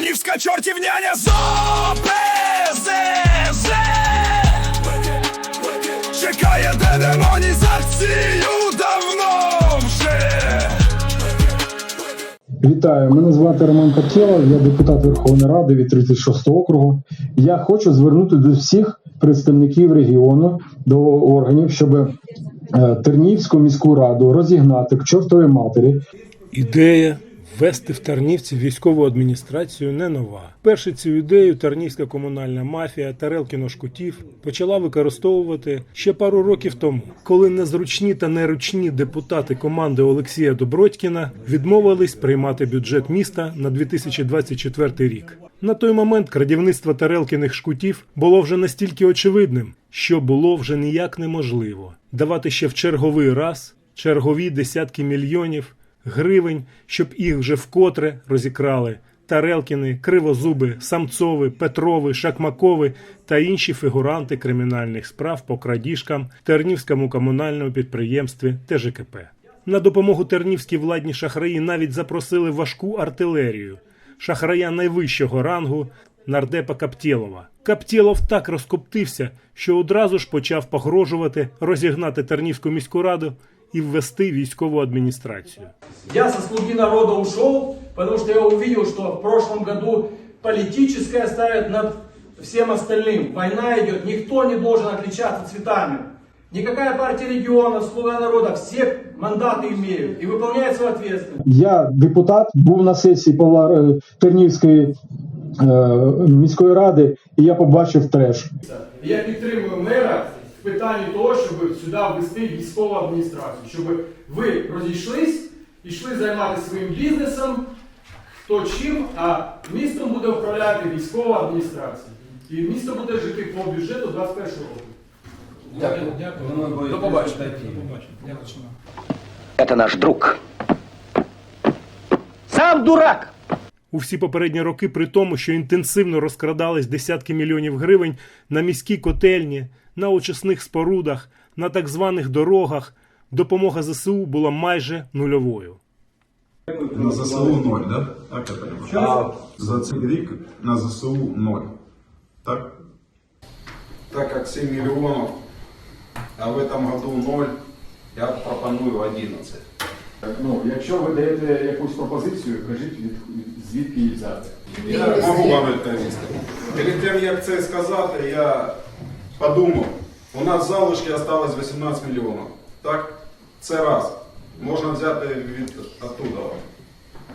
Тернівська чортівняня з ОПЗЖ Чекає демонізацію давно вже Вітаю, мене звати Роман Картєлов, я депутат Верховної Ради від 36 округу. Я хочу звернути до всіх представників регіону, до органів, щоб е, Тернівську міську раду розігнати к чортовій матері. Ідея ввести в Тарнівці військову адміністрацію не нова. Перше цю ідею Тарнівська комунальна мафія Тарелкіно Шкутів почала використовувати ще пару років тому, коли незручні та неручні депутати команди Олексія Добродькіна відмовились приймати бюджет міста на 2024 рік. На той момент крадівництво Тарелкіних шкутів було вже настільки очевидним, що було вже ніяк неможливо давати ще в черговий раз чергові десятки мільйонів гривень, щоб їх вже вкотре розікрали Тарелкіни, Кривозуби, Самцови, Петрови, Шакмакови та інші фігуранти кримінальних справ по крадіжкам Тернівському комунальному підприємстві ТЖКП. На допомогу тернівській владні шахраї навіть запросили важку артилерію шахрая найвищого рангу нардепа Каптєлова. Каптєлов так розкоптився, що одразу ж почав погрожувати розігнати Тернівську міську раду і ввести військову адміністрацію. Я со слуги народа ушел, потому что я увидел, что в прошлом году политическое ставит над всем остальным. Война идет, никто не должен отличаться цветами. Никакая партия регионов, слуга народа, все мандаты имеют и выполняют свою ответственность. Я депутат, був на сесії Павла е, Тернівської е, міської ради, і я побачив треш. І Я підтримую мера в питанні того, щоб сюди ввести військову адміністрацію, щоб ви розійшлись, йшли займатися своїм бізнесом, хто чим, а містом буде управляти військова адміністрація. І місто буде жити по бюджету 21 року. До побачення. Это наш друг. Сам дурак! У всі попередні роки, при тому, що інтенсивно розкрадались десятки мільйонів гривень на міські котельні, на очисних спорудах, на так званих дорогах, допомога ЗСУ була майже нульовою. На ЗСУ ноль, да? Так я. А за цей рік на ЗСУ ноль. Так? Так как 7 миллионов, а в этом году 0, я пропоную 11. Ну, якщо ви даєте якусь пропозицію, кажіть від, звідки її взяти. Я можу вам відповісти. Перед тим, як це сказати, я подумав, у нас в залишки осталось 18 мільйонів. Так? Це раз. Можна взяти від оттуда.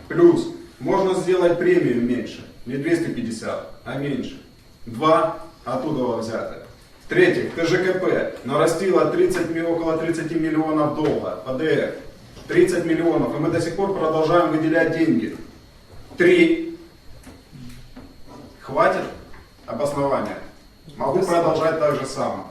Плюс, можна зробити премію менше. Не 250, а менше. Два оттуда взяти. В-третьих, ТЖКП нарастило 30, ми- около 30 миллионов долга. ПДР. 30 миллионов. И мы до сих пор продолжаем выделять деньги. Три. Хватит обоснования. Могу продолжать так же самое.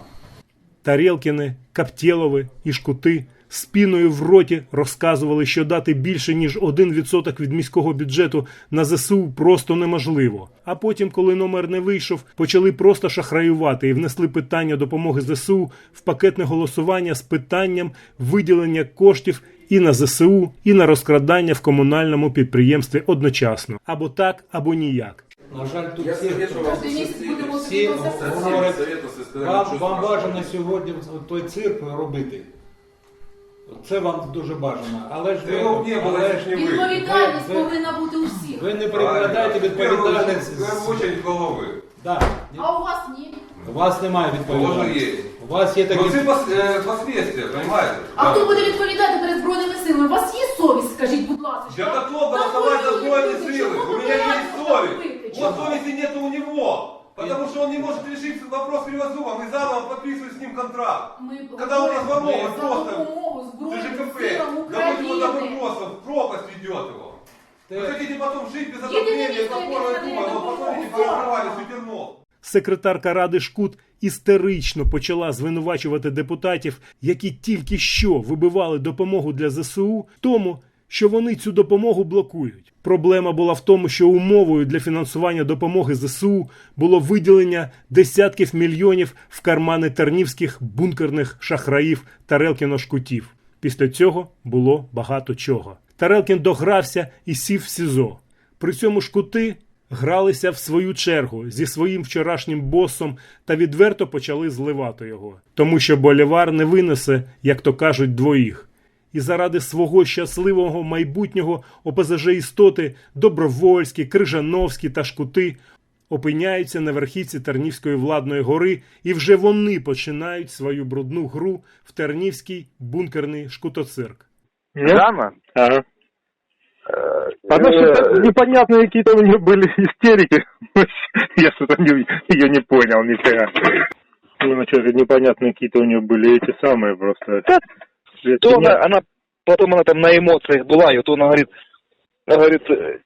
Тарелкіни, Каптєлови і Шкути з піною в роті розказували, що дати більше ніж 1% від міського бюджету на ЗСУ просто неможливо. А потім, коли номер не вийшов, почали просто шахраювати і внесли питання допомоги ЗСУ в пакетне голосування з питанням виділення коштів і на ЗСУ, і на розкрадання в комунальному підприємстві одночасно або так, або ніяк. На жаль, тут всі, всі говорять, вам, вам бажано сьогодні той цирк робити. Це вам дуже бажано. Але ж ви, але ж ви. Відповідальність Ви- ви- повинна бути у всіх. Ви не перекладаєте відповідальність. з- очередь голови. Да. А у вас ні. У вас немає відповідальності. є. У вас є такі. Ну це пос- е, последствия, понимаете? А хто буде відповідати перед збройними силами? У вас є совість, скажіть, будь ласка. Я готов Та голосовать за Збройні сили. У ви меня боїтеся есть це совесть. робити? Вот Чому? совести нет у него. Потому что он не может решить вопрос с Кривозубом и заново подписывает с ним контракт. Ми Когда он говоримо разломовывает за просто допомогу Збройним ЖКП, силам доводит его до України. просто в пропасть ведет его. Вы Те- хотите потом жить без Єдине отопления, місто, как яке Дума, надає но допомогу, посмотрите, Форум. порвали Сутернов. Секретарка Ради Шкут істерично почала звинувачувати депутатів, які тільки що вибивали допомогу для ЗСУ, тому, що вони цю допомогу блокують. Проблема була в тому, що умовою для фінансування допомоги ЗСУ було виділення десятків мільйонів в кармани тернівських бункерних шахраїв Тарелкіно-шкутів. Після цього було багато чого. Тарелкін догрався і сів в СІЗО. При цьому шкути гралися в свою чергу зі своїм вчорашнім босом та відверто почали зливати його, тому що Болівар не винесе, як то кажуть, двоїх І заради свого щасливого майбутнього ОПЗЖ істоти Добровольські, Крижановські та Шкути опиняються на верхівці Тернівської владної гори, і вже вони починають свою брудну гру в Тернівський бункерний шкутоцирк. Жана? Ага. Она что-то непонятные какие-то у нее были истерики. Я что-то не, ее не понял нифига. Ну, что-то непонятные какие-то у нее были эти самые просто. То она, она, потом она там на эмоциях была, и вот она говорит, она говорит, э,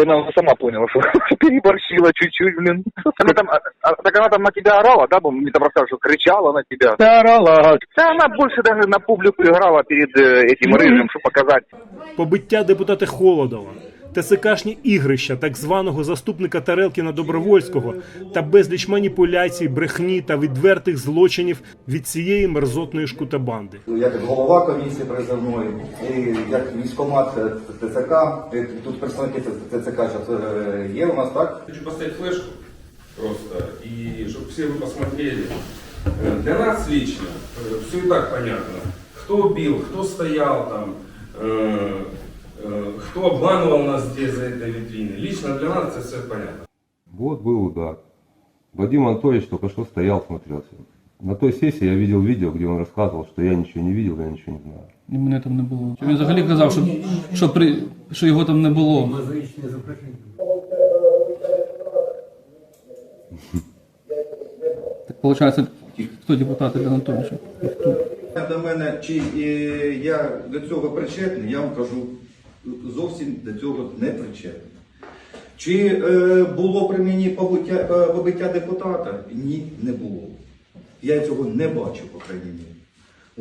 она сама поняла, что переборщила чуть-чуть, блин. Она там, а- а- так она там на тебя орала, да, мне там рассказывали, что кричала на тебя. Да, орала, ага. Да она больше даже на публику играла перед э, этим рыжим, чтобы показать. Побиття депутата Холодова, ТСКшні ігрища так званого заступника Тарелкіна Добровольського та безліч маніпуляцій, брехні та відвертих злочинів від цієї мерзотної шкутабанди. як голова комісії призовної, і як військомат ТЦК, і тут представники ТЦК зараз е, є у нас, так? Хочу поставить флешку просто, и чтобы все вы посмотрели. Э, Для нас лично все и так понятно. Кто бил, кто стоял там, э, э, кто обманывал нас здесь за этой витриной. Лично для нас это все понятно. Вот был удар. Вадим Анатольевич только что стоял, смотрелся. На той сессии я видел видео, где он рассказывал, что я ничего не видел, я ничего не знаю. І мене там не було. Він взагалі казав, що, що, при, що його там не було. Так виходить, хто депутат Ілля Анатолійович? До мене, чи е, я до цього причетний, я вам кажу, зовсім до цього не причетний. Чи е, було при мені побиття, е, побиття депутата? Ні, не було. Я цього не бачив, по крайній мірі.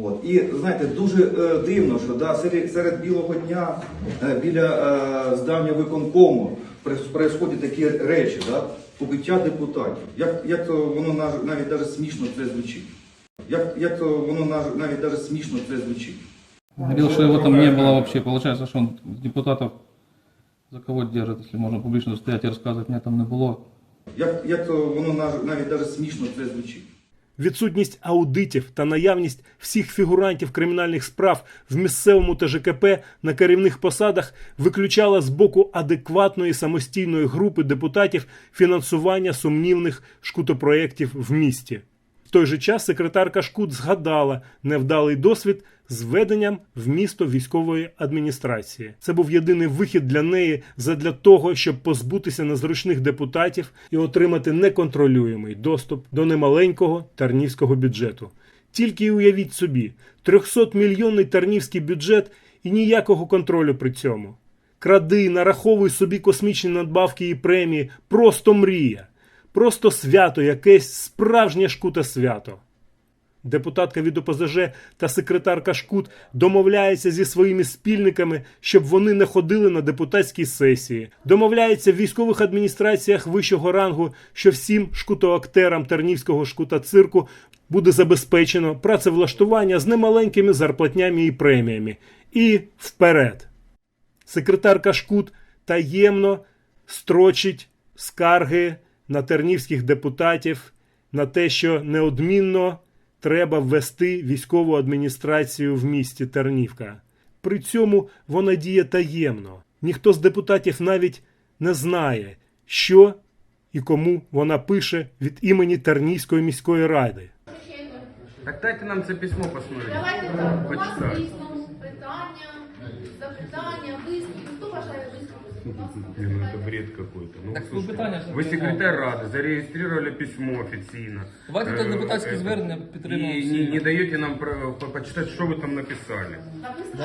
От. І знаєте, дуже е, дивно, що да, серед, серед білого дня е, біля е, здання виконкому происходять такі речі, да, побиття депутатів. Як, як воно нав- навіть даже смішно це звучить. Як, як воно нав- навіть даже смішно це звучить. Говорил, что его там не было вообще. Получается, что он депутатов за кого держит, если можно публично стоять и рассказывать, меня там не было. Як, як то воно нав- навіть даже смішно це звучить. Відсутність аудитів та наявність всіх фігурантів кримінальних справ в місцевому ТЖКП на керівних посадах виключала з боку адекватної самостійної групи депутатів фінансування сумнівних шкутопроєктів в місті. В той же час секретарка Шкут згадала невдалий досвід з введенням в місто військової адміністрації. Це був єдиний вихід для неї задля того, щоб позбутися незручних депутатів і отримати неконтролюємий доступ до немаленького тарнівського бюджету. Тільки уявіть собі, 300-мільйонний тарнівський бюджет і ніякого контролю при цьому. Кради, нараховуй собі космічні надбавки і премії, просто мрія. Просто свято, якесь справжнє шкуте свято. Депутатка від ОПЗЖ та секретарка Шкут домовляються зі своїми спільниками, щоб вони не ходили на депутатські сесії. Домовляються в військових адміністраціях вищого рангу, що всім шкутоактерам Тернівського шкута цирку буде забезпечено працевлаштування з немаленькими зарплатнями і преміями. І вперед. Секретарка Шкут таємно строчить скарги на тернівських депутатів на те, що неодмінно треба ввести військову адміністрацію в місті Тернівка. При цьому вона діє таємно. Ніхто з депутатів навіть не знає, що і кому вона пише від імені Тернівської міської ради. Так дайте нам це письмо посмотреть. Давайте так. У Почитаю. дійсно питання, запитання, виступити? Будь ласка. Ну это бред какой-то. Ну, Так, слушайте, питання ж вы не секретарь Рады, зарегистрировали письмо официально. Давайте Э, так депутатське это, звернення И підтримуємо не, всі. не даете нам про- по- почитать, что вы там написали.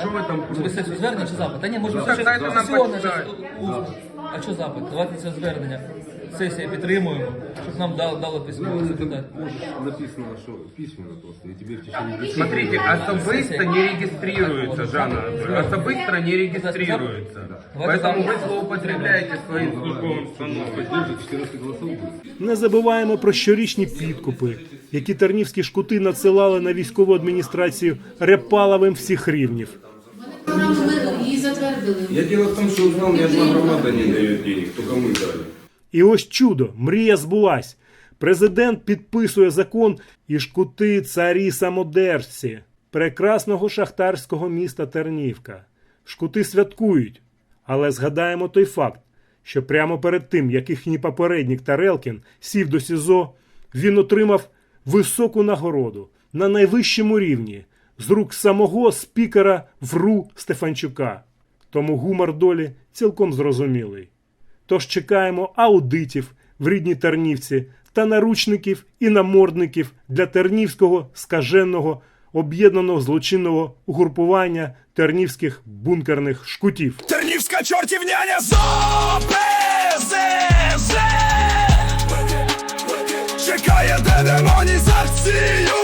Что вы там Записати звернення чи запит? Та ні, може Ну, все так дайте нам всього почитати. значить, усно. А що запит? Давайте це звернення. Сесія підтримуємо, щоб нам дали, дали письмо. секретар. Написано, что письменно просто, и тебе в течение Смотрите, особисто не регистрируется, Жанна. Особисто не регистрируется. Поэтому вы злоупотребляете своим службовым становищем. 14 голосов будет. Не забуваємо про щорічні підкупи, які тернівські шкути надсилали на військову адміністрацію Репаловим всіх рівнів. Програму ми її затвердили. Я дело в том, что узнал, ни одна громада не дает денег, только мы дали. І ось чудо, мрія збулась. Президент підписує закон і шкути царі самодержці прекрасного шахтарського міста Тернівка. Шкути святкують, але згадаємо той факт, що прямо перед тим, як їхній попередник Тарелкін сів до СІЗО, він отримав високу нагороду на найвищому рівні з рук самого спікера ВРУ Стефанчука. Тому гумор долі цілком зрозумілий. Тож чекаємо аудитів в рідній Тернівці та наручників і намордників для тернівського скаженого об'єднаного злочинного угрупування тернівських бункерних шкутів. Тернівська чортівняня ЗОПЗЖ Чекає демонізацію